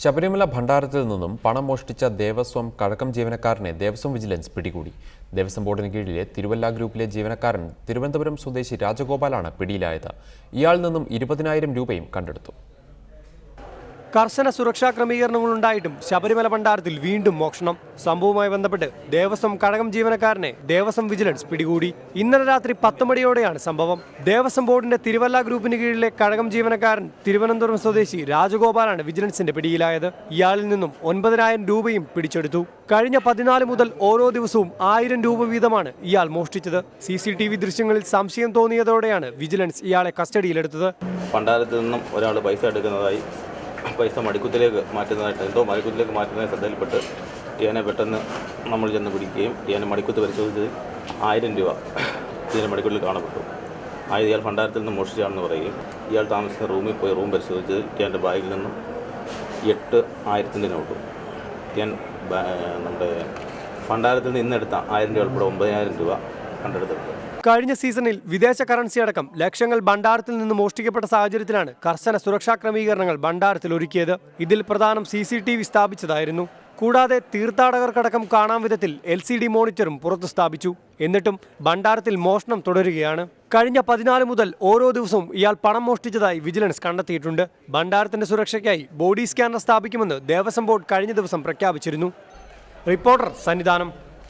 ശബരിമല ഭണ്ഡാരത്തിൽ നിന്നും പണം മോഷ്ടിച്ച ദേവസ്വം കഴക്കം ജീവനക്കാരനെ ദേവസ്വം വിജിലൻസ് പിടികൂടി. ദേവസ്വം ബോർഡിന് കീഴിലെ തിരുവല്ല ഗ്രൂപ്പിലെ ജീവനക്കാരൻ തിരുവനന്തപുരം സ്വദേശി രാജഗോപാലാണ് പിടിയിലായത്. ഇയാളിൽ നിന്നും ഇരുപതിനായിരം രൂപയും കണ്ടെടുത്തു. കർശന സുരക്ഷാ ക്രമീകരണങ്ങൾ ഉണ്ടായിട്ടും ശബരിമല ഭണ്ഡാരത്തിൽ വീണ്ടും മോഷണം. സംഭവവുമായി ബന്ധപ്പെട്ട് ദേവസ്വം കഴകം ജീവനക്കാരനെ ദേവസ്വം വിജിലൻസ് പിടികൂടി. ഇന്നലെ രാത്രി പത്ത് മണിയോടെയാണ് സംഭവം. ദേവസ്വം ബോർഡിന്റെ തിരുവല്ല ഗ്രൂപ്പിന് കീഴിലെ കഴകം ജീവനക്കാരൻ തിരുവനന്തപുരം സ്വദേശി രാജഗോപാലാണ് വിജിലൻസിന്റെ പിടിയിലായത്. ഇയാളിൽ നിന്നും ഒൻപതിനായിരം രൂപയും പിടിച്ചെടുത്തു. കഴിഞ്ഞ പതിനാല് മുതൽ ഓരോ ദിവസവും ആയിരം രൂപ വീതമാണ് ഇയാൾ മോഷ്ടിച്ചത്. സി സി ടി വി ദൃശ്യങ്ങളിൽ സംശയം തോന്നിയതോടെയാണ് വിജിലൻസ് ഇയാളെ കസ്റ്റഡിയിലെടുത്തത്. ഭണ്ഡാരത്തിൽ നിന്നും ഒരാൾ പൈസ എടുക്കുന്നതായി പൈസ മടിക്കുത്തിലേക്ക് മാറ്റുന്നതായിട്ട് എന്തോ മടിക്കുത്തിലേക്ക് മാറ്റുന്നതായി ശ്രദ്ധയിൽപ്പെട്ട് ഇയാനെ പെട്ടെന്ന് നമ്മൾ ചെന്ന് പിടിക്കുകയും ഇയാനെ മടിക്കുത്ത് പരിശോധിച്ചത് ആയിരം രൂപ ടിയാനെ മടിക്കുത്തിൽ കാണപ്പെട്ടു. ആയത് ഇയാൾ ഭണ്ഡാരത്തിൽ നിന്ന് മോഷ്ടിച്ചാണെന്ന് പറയുകയും ഇയാൾ താമസിച്ച റൂമിൽ പോയി റൂം പരിശോധിച്ചത് ടിയാന്റെ ബാഗിൽ നിന്നും എട്ട് ആയിരത്തിന്റെ നോട്ട്. ടിയാൻ നമ്മുടെ ഭണ്ഡാരത്തിൽ നിന്ന് ഇന്നെടുത്ത ആയിരം രൂപ ഉൾപ്പെടെ ഒമ്പതിനായിരം രൂപ കണ്ടെടുത്തിട്ടുണ്ട്. കഴിഞ്ഞ സീസണിൽ വിദേശ കറൻസി അടക്കം ലക്ഷങ്ങൾ ഭണ്ഡാരത്തിൽ നിന്ന് മോഷ്ടിക്കപ്പെട്ട സാഹചര്യത്തിലാണ് കർശന സുരക്ഷാ ക്രമീകരണങ്ങൾ ഭണ്ഡാരത്തിൽ ഒരുക്കിയത്. ഇതിൽ പ്രധാനം സി സി ടി വി സ്ഥാപിച്ചതായിരുന്നു. കൂടാതെ തീർത്ഥാടകർക്കടക്കം കാണാൻ വിധത്തിൽ എൽ സി ഡി മോണിറ്ററും പുറത്തു സ്ഥാപിച്ചു. എന്നിട്ടും ഭണ്ഡാരത്തിൽ മോഷണം തുടരുകയാണ്. കഴിഞ്ഞ പതിനാല് മുതൽ ഓരോ ദിവസവും ഇയാൾ പണം മോഷ്ടിച്ചതായി വിജിലൻസ് കണ്ടെത്തിയിട്ടുണ്ട്. ഭണ്ഡാരത്തിന്റെ സുരക്ഷയ്ക്കായി ബോഡി സ്കാനർ സ്ഥാപിക്കുമെന്ന് ദേവസ്വം ബോർഡ് കഴിഞ്ഞ ദിവസം പ്രഖ്യാപിച്ചിരുന്നു. റിപ്പോർട്ടർ സന്നിധാനം.